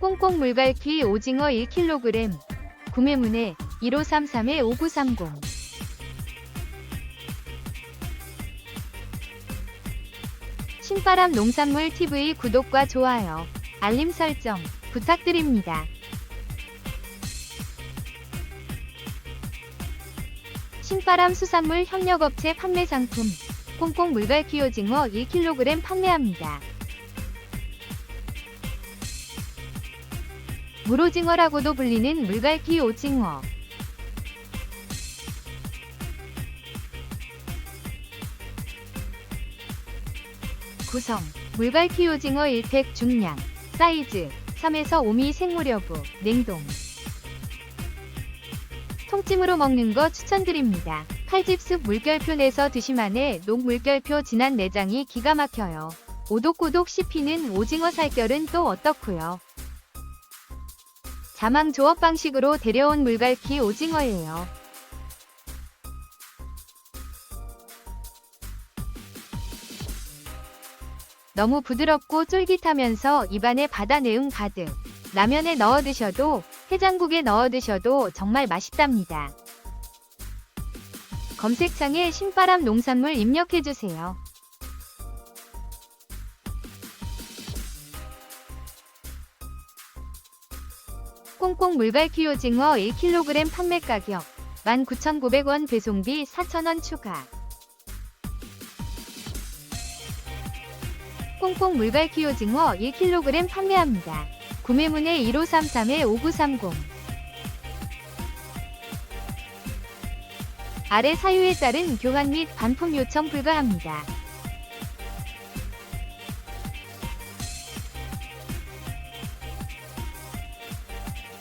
꽁꽁 물갈퀴 오징어 1kg 구매문의 1533-5930 신바람 농산물 TV 구독과 좋아요, 알림 설정 부탁드립니다. 신바람 수산물 협력업체 판매 상품 꽁꽁 물갈퀴 오징어 1kg 판매합니다. 물오징어라고도 불리는 물갈퀴 오징어. 구성 물갈퀴 오징어 1팩 중량 사이즈 3에서 5미 생무려부 냉동 통찜으로 먹는 거 추천드립니다. 칼집습 물결표 내서 드시만해 녹물결표 진한 내장이 기가 막혀요. 오독오독 씹히는 오징어 살결은 또 어떻고요? 자망 조업 방식으로 데려온 물갈퀴 오징어예요. 너무 부드럽고 쫄깃하면서 입안에 바다 내음 가득. 라면에 넣어 드셔도 해장국에 넣어 드셔도 정말 맛있답니다. 검색창에 신바람 농산물 입력해 주세요. 꽁꽁 물갈퀴 오징어 1kg 판매 가격 19,900원 배송비 4,000원 추가. 꽁꽁 물갈퀴 오징어 1kg 판매합니다. 구매문의 1533-5930 아래 사유에 따른 교환 및 반품 요청 불가합니다.